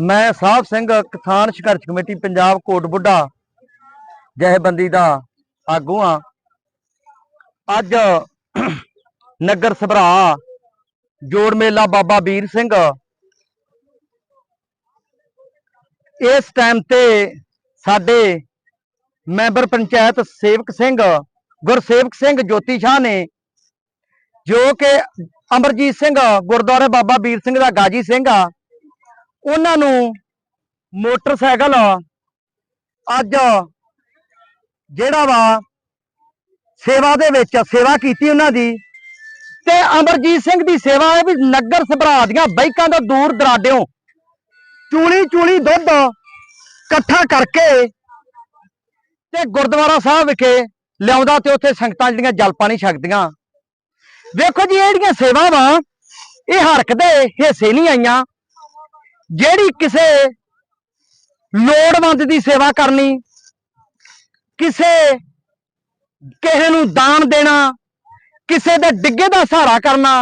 ਮੈਂ ਸਾਹਿਬ ਸਿੰਘ ਕਿਸਾਨ ਸੰਘਰਸ਼ ਕਮੇਟੀ, ਪੰਜਾਬ ਕੋਟ ਬੁੱਢਾ, ਜਥੇਬੰਦੀ ਦਾ ਆਗੂ ਆ ਅੱਜ ਨਗਰ ਸਭਰਾ ਜੋੜ ਮੇਲਾ ਬਾਬਾ ਵੀਰ ਸਿੰਘ। ਇਸ ਟਾਈਮ ਤੇ ਸਾਡੇ ਮੈਂਬਰ ਪੰਚਾਇਤ ਸੇਵਕ ਸਿੰਘ, ਗੁਰਸੇਵਕ ਸਿੰਘ ਜੋਤੀ ਸ਼ਾਹ ਨੇ, ਜੋ ਕਿ ਅਮਰਜੀਤ ਸਿੰਘ, ਗੁਰਦੁਆਰੇ ਬਾਬਾ ਵੀਰ ਸਿੰਘ ਦਾ ਗਾਜੀ ਸਿੰਘ ਆ ਉਹਨਾਂ ਨੂੰ ਮੋਟਰਸਾਈਕਲ ਅੱਜ ਜਿਹੜਾ ਵਾ ਸੇਵਾ ਦੇ ਵਿੱਚ ਸੇਵਾ ਕੀਤੀ ਉਹਨਾਂ ਦੀ ਤੇ ਅਮਰਜੀਤ ਸਿੰਘ ਦੀ ਸੇਵਾ ਹੈ ਵੀ ਨਗਰ ਸਭਰਾ ਦੀਆਂ ਬਾਈਕਾਂ ਤੋਂ ਦੂਰ ਦਰਾਡਿਓ ਚੂਲੀ ਚੂਲੀ ਦੁੱਧ ਇਕੱਠਾ ਕਰਕੇ ਤੇ ਗੁਰਦੁਆਰਾ ਸਾਹਿਬ ਵਿਖੇ ਲਿਆਉਂਦਾ ਤੇ ਉੱਥੇ ਸੰਗਤਾਂ ਜਿਹੜੀਆਂ ਜਲ ਪਾਣੀ ਛਕਦੀਆਂ। ਵੇਖੋ ਜੀ, ਇਹ ਜਿਹੜੀਆਂ ਸੇਵਾਵਾਂ ਇਹ ਹਰਕ ਦੇ ਹਿੱਸੇ ਨਹੀਂ ਆਈਆਂ। ਜਿਹੜੀ ਕਿਸੇ ਲੋੜਵੰਦ ਦੀ ਸੇਵਾ ਕਰਨੀ ਕਿਸੇ ਕਿਸੇ ਨੂੰ ਦਾਨ ਦੇਣਾ ਕਿਸੇ ਦੇ ਡਿੱਗੇ ਦਾ ਸਹਾਰਾ ਕਰਨਾ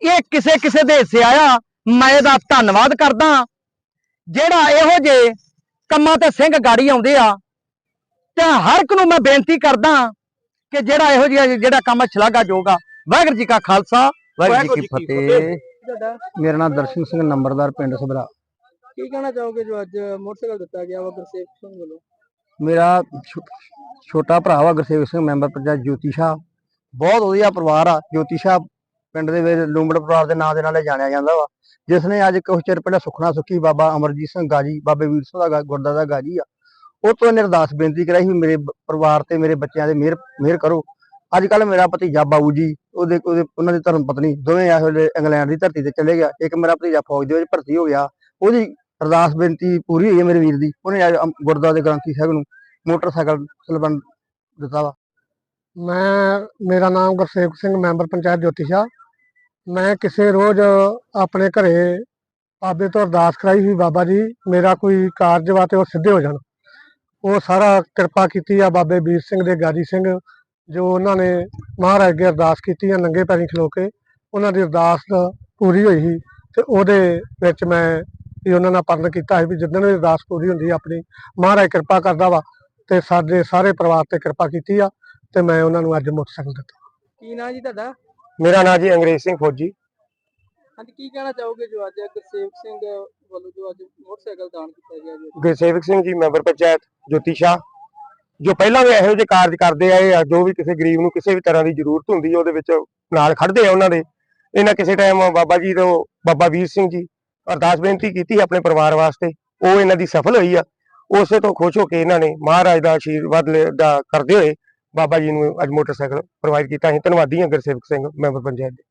ਇਹ ਕਿਸੇ ਕਿਸੇ ਦੇ ਹਿੱਸੇ ਆਇਆ ਮੈਂ ਇਹਦਾ ਧੰਨਵਾਦ ਕਰਦਾ ਜਿਹੜਾ ਇਹੋ ਜੇ ਕੰਮਾਂ ਤੇ ਸਿੰਘ ਗਾੜੀ ਆਉਂਦੇ ਆ ਤੇ ਹਰ ਇੱਕ ਨੂੰ ਮੈਂ ਬੇਨਤੀ ਕਰਦਾ ਕਿ ਜਿਹੜਾ ਇਹੋ ਜਿਹਾ ਜਿਹੜਾ ਕੰਮ ਛਲਾਗਾ ਜੋਗਾ ਵਾਹਿਗੁਰੂ ਜੀ ਕਾ ਖਾਲਸਾ ਵਾਹਿਗੁਰੂ ਜੀ ਕੀ ਫਤਿਹ। ਤੁਹਾਡਾ? ਮੇਰਾ ਨਾਮ ਦਰਸ਼ਨ ਸਿੰਘ ਨੰਬਰਦਾਰ ਪਿੰਡ ਸਭਰਾ। ਕੀ ਕਹਿਣਾ ਚਾਹੋਗੇ ਜੋ ਅੱਜ ਮੋਟਰਸਾਈਕਲ ਦਿੱਤਾ ਗਿਆ ਵਾ ਗੁਰਸੇਵ ਸਿੰਘ ਵੱਲੋਂ? ਮੇਰਾ ਛੋਟਾ ਭਰਾ ਵਾ ਗੁਰਸੇਵਕ ਸਿੰਘ ਮੈਂਬਰ ਪੰਚਾਇਤ ਜੋਤੀ ਸ਼ਾਹ। ਬਹੁਤ ਵਧੀਆ ਪਰਿਵਾਰ ਆ ਜੋਤੀ ਸ਼ਾਹ ਪਿੰਡ ਦੇ ਵਿੱਚ ਲੂੰਬੜ ਪਰਿਵਾਰ ਦੇ ਨਾਂ ਦੇ ਨਾਲ ਜਾਣਿਆ ਜਾਂਦਾ ਵਾ। ਜਿਸ ਨੇ ਅੱਜ ਕੁਝ ਚਿਰ ਪਹਿਲਾਂ ਸੁਖਣਾ ਸੁਖੀ ਬਾਬਾ ਅਮਰਜੀਤ ਸਿੰਘ ਗਾਜੀ ਬਾਬੇ ਵੀਰ ਸਿੰਘ ਦਾ ਗਾ- ਗੁਰਦਾ ਦਾ ਗਾਜੀ ਆ। ਉਹ ਤੋਂ ਇਹਨੇ ਅਰਦਾਸ ਬੇਨਤੀ ਕਰਾਈ ਵੀ ਮੇਰੇ ਪਰਿਵਾਰ ਤੇ ਮੇਰੇ ਬੱਚਿਆਂ ਦੇ ਮਿਹਰ ਮਿਹਰ ਕਰੋ। ਅੱਜ ਕੱਲ ਮੇਰਾ ਭਤੀਜਾ ਬਾਬੂ ਜੀ ਉਹਦੇ ਉਹਦੇ ਉਹਨਾਂ ਦੀ ਧਰਮ ਪਤਨੀ ਦੋਵੇਂ ਇਸ ਵੇਲੇ ਇੰਗਲੈਂਡ ਦੀ ਧਰਤੀ ਤੇ ਚਲੇ ਗਿਆ। ਇੱਕ ਮੇਰਾ ਭਤੀਜਾ ਫੌਜ ਦੇ ਵਿੱਚ ਭਰਤੀ ਹੋ ਗਿਆ। ਉਹਦੀ ਅਰਦਾਸ ਬੇਨਤੀ ਪੂਰੀ ਹੋਈ ਹੈ ਮੇਰੇ ਵੀਰ ਦੀ। ਉਹਨੇ ਅੱਜ ਦੇ ਗ੍ਰੰਥੀ ਸਾਹਿਬ ਨੂੰ ਮੋਟਰਸਾਈਕਲ ਸਲਬਨ ਦਿੱਤਾ ਵਾ। ਮੈਂ, ਮੇਰਾ ਨਾਮ ਗੁਰਸੇਵਕ ਸਿੰਘ, ਮੈਂਬਰ ਪੰਚਾਇਤ ਜੋਤੀਸ਼ਾ ਮੈਂ ਕਿਸੇ ਰੋਜ਼ ਆਪਣੇ ਘਰੇ ਬਾਬੇ ਤੋਂ ਅਰਦਾਸ ਕਰਾਈ ਸੀ ਬਾਬਾ ਜੀ, ਮੇਰਾ ਕੋਈ ਕਾਰਜ ਵਾ ਤੇ ਉਹ ਸਿੱਧੇ ਹੋ ਜਾਣ। ਉਹ ਸਾਰਾ ਕਿਰਪਾ ਕੀਤੀ ਆ ਬਾਬੇ ਵੀਰ ਸਿੰਘ ਦੇ, ਗਾਜੀ ਸਿੰਘ ਜੋ ਉਹਨਾਂ ਨੇ ਮਹਾਰਾਜ ਅੱਗੇ ਅਰਦਾਸ ਕੀਤੀ ਆ ਨੰਗੇ ਪੈਰੀਂ ਖਲੋ ਕੇ ਉਹਨਾਂ ਦੀ ਅਰਦਾਸ ਪੂਰੀ ਹੋਈ ਸੀ ਤੇ ਉਹਦੇ ਵਿੱਚ ਮੈਂ ਵੀ ਉਹਨਾਂ ਨਾਲ ਪਰਨ ਕੀਤਾ ਸੀ ਵੀ ਜਿੱਦਣ ਵੀ ਅਰਦਾਸ ਪੂਰੀ ਹੁੰਦੀ ਆਪਣੀ ਮਹਾਰਾਜ ਕਿਰਪਾ ਕਰਦਾ ਵਾ ਤੇ ਸਾਡੇ ਸਾਰੇ ਪਰਿਵਾਰ ਤੇ ਕਿਰਪਾ ਕੀਤੀ ਆ ਤੇ ਮੈਂ ਉਹਨਾਂ ਨੂੰ ਅੱਜ ਮੋਟਰਸਾਈਕਲ ਦਿੱਤਾ। ਕੀ ਨਾਂ ਜੀ ਤੁਹਾਡਾ? ਮੇਰਾ ਨਾਮ ਜੀ ਅੰਗਰੇਜ਼ ਸਿੰਘ ਫੌਜੀ। ਹਾਂਜੀ ਕੀ ਕਹਿਣਾ ਚਾਹੋਗੇ ਜੋ ਅੱਜ ਗੁਰਸੇਵ ਸਿੰਘ ਵੱਲੋਂ ਜੋ ਅੱਜ ਮੋਟਰਸਾਈਕਲ ਦਾਨ ਕੀਤਾ ਗਿਆ ਜੀ? ਗੁਰਸੇਵਕ ਸਿੰਘ ਜੀ ਮੈਂਬਰ ਪੰਚਾਇਤ ਜੋਤੀ ਸ਼ਾਹ। ਜੋ ਪਹਿਲਾਂ ਵੀ ਇਹੋ ਜਿਹੇ ਕਾਰਜ ਕਰਦੇ ਆਏ ਆ, ਜੋ ਵੀ ਕਿਸੇ ਗਰੀਬ ਨੂੰ ਕਿਸੇ ਵੀ ਤਰ੍ਹਾਂ ਦੀ ਜ਼ਰੂਰਤ ਹੁੰਦੀ ਹੈ ਉਹਦੇ ਵਿੱਚ ਨਾਲ ਖੜਦੇ ਆ ਉਹਨਾਂ ਦੇ। ਇਹਨਾਂ ਕਿਸੇ ਟਾਈਮ ਬਾਬਾ ਜੀ ਤੋਂ ਬਾਬਾ ਵੀਰ ਸਿੰਘ ਜੀ ਅਰਦਾਸ ਬੇਨਤੀ ਕੀਤੀ ਆਪਣੇ ਪਰਿਵਾਰ ਵਾਸਤੇ। ਉਹ ਇਹਨਾਂ ਦੀ ਸਫਲ ਹੋਈ ਆ। ਉਸੇ ਤੋਂ ਖੁਸ਼ ਹੋ ਕੇ ਇਹਨਾਂ ਨੇ ਮਹਾਰਾਜ ਦਾ ਆਸ਼ੀਰਵਾਦ ਲੈ- ਕਰਦੇ ਹੋਏ ਬਾਬਾ ਜੀ ਨੂੰ ਅੱਜ ਮੋਟਰਸਾਈਕਲ ਪ੍ਰੋਵਾਈਡ ਕੀਤਾ। ਅਸੀਂ ਧੰਨਵਾਦੀ ਹਾਂ ਗੁਰਸੇਵਕ ਸਿੰਘ, ਮੈਂਬਰ ਪੰਚਾਇਤ ਦੇ।